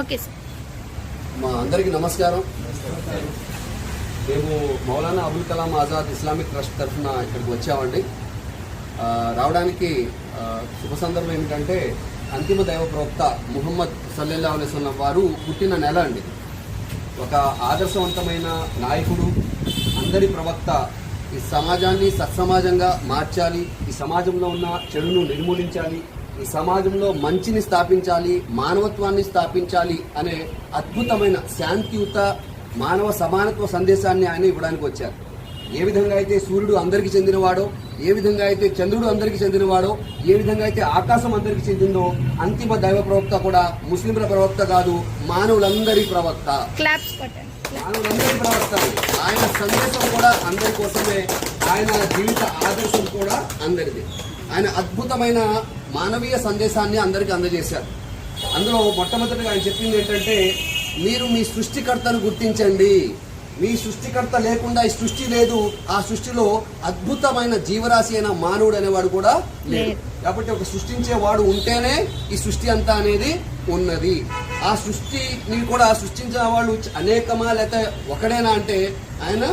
Okay sir. మా అందరికీ నమస్కారం. మేము మౌలానా అబుల్ కలాం ఆజాద్ ఇస్లామిక్ ట్రస్ట్ తరఫున ఇక్కడికి వచ్చామండి. రావడానికి శుభ సందర్భం ఏమిటంటే అంతిమ దైవ ప్రవక్త ముహమ్మద్ సల్లెల్లా అలైస్లం వారు పుట్టిన నెల అండి. ఒక ఆదర్శవంతమైన నాయకుడు అందరి ప్రవక్త ఈ సమాజాన్ని సత్సమాజంగా మార్చాలి ఈ సమాజంలో ఉన్న చెడును నిర్మూలించాలి ఈ సమాజంలో మంచిని స్థాపించాలి మానవత్వాన్ని స్థాపించాలి అనే అద్భుతమైన శాంతియుత మానవ సమానత్వ సందేశాన్ని ఆయన ఇవ్వడానికి వచ్చారు. ఏ విధంగా అయితే సూర్యుడు అందరికీ చెందినవాడో ఏ విధంగా అయితే చంద్రుడు అందరికీ చెందినవాడో ఏ విధంగా అయితే ఆకాశం అందరికీ చెందిందో అంతిమ దైవ ప్రవక్త కూడా ముస్లింల ప్రవక్త కాదు మానవులందరి ప్రవక్త. మానవులందరి ప్రవక్త. ఆయన సందేశం కూడా అందరి కోసమే ఆయన జీవిత ఆదర్శం కూడా అందరిది. ఆయన అద్భుతమైన మానవీయ సందేశాన్ని అందరికీ అందజేశారు. అందులో మొట్టమొదటిగా ఆయన చెప్పింది ఏంటంటే మీరు మీ సృష్టికర్తను గుర్తించండి. మీ సృష్టికర్త లేకుండా ఈ సృష్టి లేదు. ఆ సృష్టిలో అద్భుతమైన జీవరాశి అయిన మానవుడు అనేవాడు కూడా లేదు. కాబట్టి ఒక సృష్టించేవాడు ఉంటేనే ఈ సృష్టి అంతా అనేది ఉన్నది. ఆ సృష్టిని కూడా సృష్టించిన వాళ్ళు అనేకమా లేకపోతే ఒకడేనా అంటే ఆయన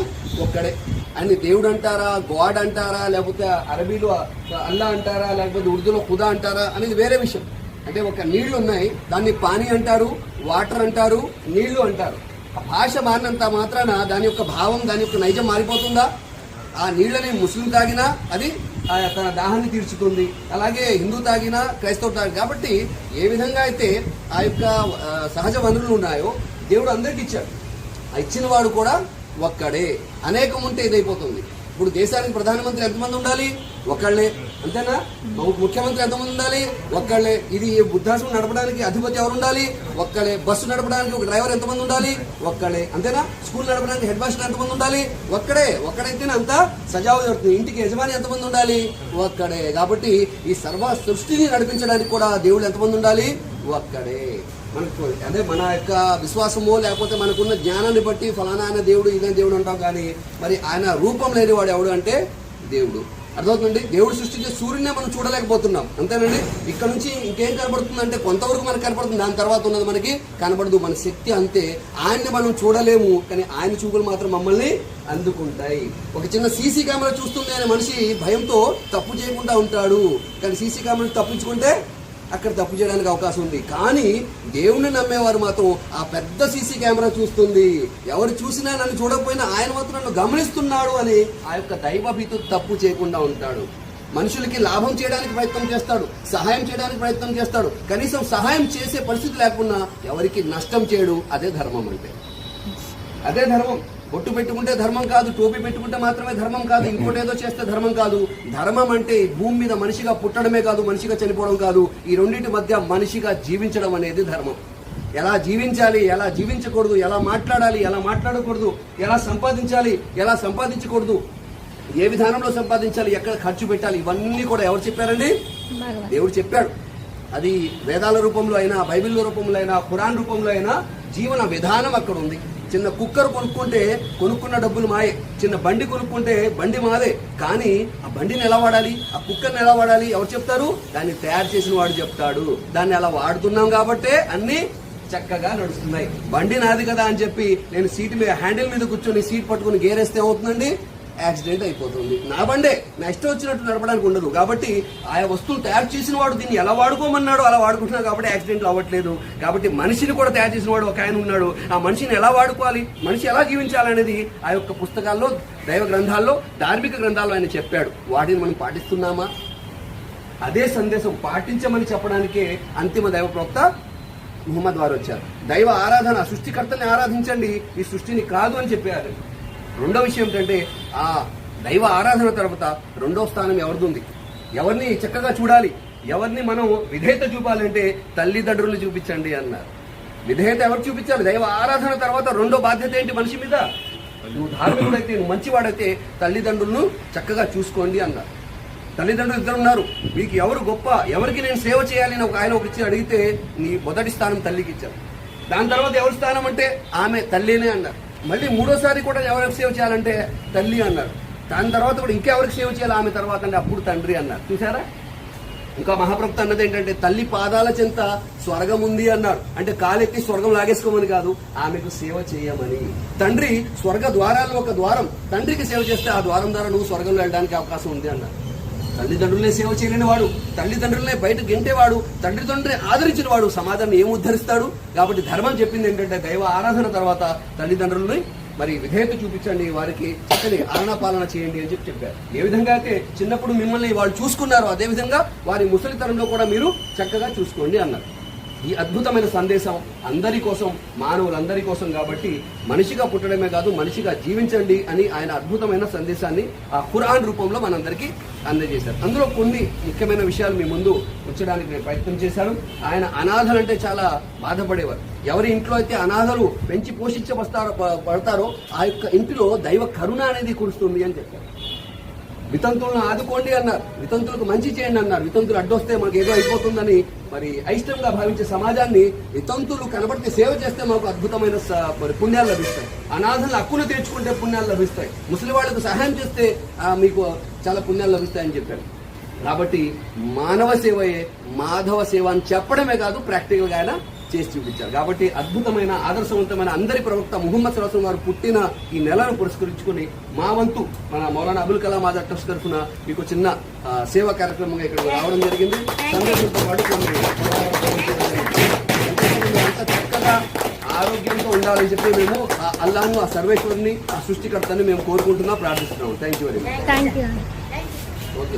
ఒక్కడే. ఆయన దేవుడు అంటారా గాడ్ అంటారా లేకపోతే అరబీలో అల్లా అంటారా లేకపోతే ఉర్దూలో ఖుదా అంటారా అనేది వేరే విషయం. అంటే ఒక నీళ్ళు ఉన్నాయి దాన్ని పానీ అంటారు వాటర్ అంటారు నీళ్ళు అంటారు. ఆ భాష మారినంత మాత్రాన దాని యొక్క భావం దాని యొక్క నైజం మారిపోతుందా? ఆ నీళ్ళని ముస్లిం తాగినా అది ఆ తన దాహాన్ని తీర్చుతుంది అలాగే హిందూ తాగినా క్రైస్తవుడు తాగి కాబట్టి ఏ విధంగా అయితే ఆ యొక్క సహజ వనరులు ఉన్నాయో దేవుడు అందరికి ఇచ్చాడు. ఆ ఇచ్చిన వాడు కూడా ఒక్కడే. అనేకం ఉంటే ఇదైపోతుంది. ఇప్పుడు దేశానికి ప్రధానమంత్రి ఎంతమంది ఉండాలి? ఒక్కళ్ళే. అంతేనా? ముఖ్యమంత్రి ఎంతమంది ఉండాలి? ఒక్కళ్ళే. ఇది బుద్ధాశ్రమం నడపడానికి అధిపతి ఎవరు ఉండాలి? ఒక్కళ్ళే. బస్సు నడపడానికి ఒక డ్రైవర్ ఎంతమంది ఉండాలి? ఒక్కళ్ళే. అంతేనా? స్కూల్ నడపడానికి హెడ్ మాస్టర్ ఎంతమంది ఉండాలి? ఒక్కడే. ఒక్కడైతేనే అంతా సజావు జరుగుతుంది. ఇంటికి యజమాని ఎంతమంది ఉండాలి? ఒక్కడే. కాబట్టి ఈ సర్వ సృష్టిని నడిపించడానికి కూడా దేవుడు ఎంతమంది ఉండాలి? ఒక్కడే. మనకు అదే మన యొక్క విశ్వాసమో లేకపోతే మనకున్న జ్ఞానాన్ని బట్టి ఫలానా ఆయన దేవుడు ఇదే దేవుడు అంటాం కానీ మరి ఆయన రూపం లేని వాడు ఎవడు అంటే దేవుడు. అర్థమవుతుందండి? దేవుడు సృష్టించే సూర్యునే మనం చూడలేకపోతున్నాం. అంతేనండి? ఇక్కడ నుంచి ఇంకేం కనబడుతుందంటే కొంతవరకు మనకు కనబడుతుంది దాని తర్వాత ఉన్నది మనకి కనబడదు. మన శక్తి అంతే. ఆయన్ని మనం చూడలేము. కానీ ఆయన చూపులు మాత్రం మమ్మల్ని అందుకుంటాయి. ఒక చిన్న సీసీ కెమెరా చూస్తుంది అనే మనిషి భయంతో తప్పు చేయకుండా ఉంటాడు. కానీ సీసీ కెమెరా తప్పించుకుంటే అక్కడ తప్పు చేయడానికి అవకాశం ఉంది. కానీ దేవుణ్ణి నమ్మేవారు మాత్రం ఆ పెద్ద సీసీ కెమెరా చూస్తుంది. ఎవరు చూసినా నన్ను చూడకపోయినా ఆయన మాత్రం నన్ను గమనిస్తున్నాడు అని ఆ యొక్క దైవభీతు తప్పు చేయకుండా ఉంటాడు. మనుషులకి లాభం చేయడానికి ప్రయత్నం చేస్తాడు. సహాయం చేయడానికి ప్రయత్నం చేస్తాడు. కనీసం సహాయం చేసే పరిస్థితి లేకుండా ఎవరికి నష్టం చేయడు. అదే ధర్మం అంటే. అదే ధర్మం. బొట్టు పెట్టుకుంటే ధర్మం కాదు టోపీ పెట్టుకుంటే మాత్రమే ధర్మం కాదు ఇంకోటి ఏదో చేస్తే ధర్మం కాదు. ధర్మం అంటే భూమి మీద మనిషిగా పుట్టడమే కాదు మనిషిగా చనిపోవడం కాదు. ఈ రెండింటి మధ్య మనిషిగా జీవించడం అనేది ధర్మం. ఎలా జీవించాలి ఎలా జీవించకూడదు ఎలా మాట్లాడాలి ఎలా మాట్లాడకూడదు ఎలా సంపాదించాలి ఎలా సంపాదించకూడదు ఏ విధానంలో సంపాదించాలి ఎక్కడ ఖర్చు పెట్టాలి ఇవన్నీ కూడా ఎవరు చెప్పారండి? దేవుడు చెప్పాడు. అది వేదాల రూపంలో అయినా బైబిల్ రూపంలో అయినా ఖురాన్ రూపంలో అయినా జీవన విధానం అక్కడ ఉంది. చిన్న కుక్కర్ కొనుక్కుంటే కొనుక్కున్న డబ్బులు మాయే. చిన్న బండి కొనుక్కుంటే బండి మాదే. కానీ ఆ బండిని ఎలా వాడాలి? ఆ కుక్కర్ని ఎలా వాడాలి? ఎవరు చెప్తారు? దాన్ని తయారు చేసిన వాడు చెప్తాడు. దాన్ని అలా వాడుతున్నాం కాబట్టే అన్ని చక్కగా నడుస్తున్నాయి. బండి నాది కదా అని చెప్పి నేను సీట్ మీద హ్యాండిల్ మీద కూర్చొని సీట్ పట్టుకుని గేరేస్తే ఏమవుతుందండి? యాక్సిడెంట్ అయిపోతుంది. నా బండే నా ఇష్టం వచ్చినట్టు నడపడానికి ఉండదు. కాబట్టి ఆయా వస్తువులు తయారు చేసిన వాడు దీన్ని ఎలా వాడుకోమన్నాడు అలా వాడుకుంటున్నాడు కాబట్టి యాక్సిడెంట్లు అవ్వట్లేదు. కాబట్టి మనిషిని కూడా తయారు చేసిన వాడు ఒక ఆయన ఉన్నాడు. ఆ మనిషిని ఎలా వాడుకోవాలి? మనిషి ఎలా జీవించాలనేది ఆ యొక్క పుస్తకాల్లో దైవ గ్రంథాల్లో ధార్మిక గ్రంథాల్లో ఆయన చెప్పాడు. వాటిని మనం పాటిస్తున్నామా? అదే సందేశం పాటించమని చెప్పడానికే అంతిమ దైవ ప్రవక్త ముహమ్మద్ వారు వచ్చారు. దైవ ఆరాధన సృష్టికర్తని ఆరాధించండి. ఈ సృష్టిని కాదు అని చెప్పారు. రెండో విషయం ఏంటంటే ఆ దైవ ఆరాధన తర్వాత రెండో స్థానం ఎవరిదుంది? ఎవరిని చక్కగా చూడాలి. ఎవరిని మనం విధేయత చూపాలంటే తల్లిదండ్రులు చూపించండి అన్నారు. విధేయత ఎవరు చూపించాలి? దైవ ఆరాధన తర్వాత రెండో బాధ్యత ఏంటి మనిషి మీద? నువ్వు ధార్మికుడైతే నువ్వు మంచివాడైతే తల్లిదండ్రులను చక్కగా చూసుకోండి అన్నారు. తల్లిదండ్రులు ఇద్దరు ఉన్నారు. మీకు ఎవరు గొప్ప ఎవరికి నేను సేవ చేయాలి అని ఒక ఆయన ఒక అడిగితే నీ మొదటి స్థానం తల్లికి ఇచ్చారు. దాని తర్వాత ఎవరి స్థానం అంటే ఆమె తల్లినే అన్నారు. మళ్ళీ మూడోసారి కూడా ఎవరికి సేవ చేయాలంటే తల్లి అన్నారు. దాని తర్వాత కూడా ఇంకెవరికి సేవ చేయాలి ఆమె తర్వాత అంటే అప్పుడు తండ్రి అన్నారు. చూసారా ఇంకా మహాప్రభుత్వ అన్నది ఏంటంటే తల్లి పాదాల చెంత స్వర్గం ఉంది అన్నాడు అంటే కాలెత్తి స్వర్గం లాగేసుకోమని కాదు ఆమెకు సేవ చేయమని. తండ్రి స్వర్గ ద్వారాల్లో ఒక ద్వారం. తండ్రికి సేవ చేస్తే ఆ ద్వారం ద్వారా నువ్వు స్వర్గంలో వెళ్ళడానికి అవకాశం ఉంది అన్నాడు తల్లిదండ్రులనే సేవ చేయలేని వాడు తల్లిదండ్రులనే బయట గెంటేవాడు తల్లిదండ్రులే ఆదరించిన వాడు సమాజాన్ని ఏం ఉద్ధరిస్తాడు? కాబట్టి ధర్మం చెప్పింది ఏంటంటే దైవ ఆరాధన తర్వాత తల్లిదండ్రులని మరి విధేయత చూపించండి వారికి చక్కని ఆలనా పాలన చేయండి అని చెప్పి చెప్పారు. ఏ విధంగా అయితే చిన్నప్పుడు మిమ్మల్ని వాళ్ళు చూసుకున్నారో అదే విధంగా వారి ముసలితనంలో కూడా మీరు చక్కగా చూసుకోండి అన్నారు. ఈ అద్భుతమైన సందేశం అందరి కోసం మానవులందరి కోసం కాబట్టి మనిషిగా పుట్టడమే కాదు మనిషిగా జీవించండి అని ఆయన అద్భుతమైన సందేశాన్ని ఆ ఖురాన్ రూపంలో మనందరికీ అందజేశారు. అందులో కొన్ని ముఖ్యమైన విషయాలు మీ ముందు ఉంచడానికి నేను ప్రయత్నం చేశాను. ఆయన అనాథలంటే చాలా బాధపడేవారు. ఎవరి ఇంట్లో అయితే అనాథలు పెంచి పోషించబస్తారో ప- పడతారో ఆ యొక్క ఇంటిలో దైవ కరుణ అనేది కురుస్తుంది అని చెప్పారు. వితంతులను ఆదుకోండి అన్నారు. వితంతులకు మంచి చేయండి అన్నారు. వితంతులు అడ్డొస్తే మాకు ఏదో అయిపోతుందని మరి అయిష్టంగా భావించే సమాజాన్ని వితంతులు కనబడితే సేవ చేస్తే మాకు అద్భుతమైన స- మరి పుణ్యాలు లభిస్తాయి. అనాథలు అక్కును తీర్చుకుంటే పుణ్యాలు లభిస్తాయి. ముసలి వాళ్ళకు సహాయం చేస్తే మీకు చాలా పుణ్యాలు లభిస్తాయని చెప్పారు. కాబట్టి మానవ సేవయే మాధవ సేవ అని చెప్పడమే కాదు ప్రాక్టికల్గా ఆయన చేసి చూపించారు. కాబట్టి అద్భుతమైన ఆదర్శవంతమైన అందరి ప్రవక్త ముహమ్మద్ సరస్వం వారు పుట్టిన ఈ నెలను పురస్కరించుకుని మా వంతు మన మౌలానా అబుల్ కలాం ఆజాద్ ట్రస్ట్ తరఫున మీకు చిన్న సేవా కార్యక్రమంగా ఇక్కడ రావడం జరిగింది. పాటు చక్కగా ఆరోగ్యంతో ఉండాలని చెప్పి మేము అల్లాను ఆ సర్వేశ్వరిని ఆ సృష్టికర్తని మేము కోరుకుంటున్నా ప్రార్థిస్తున్నాము. Thank you very much okay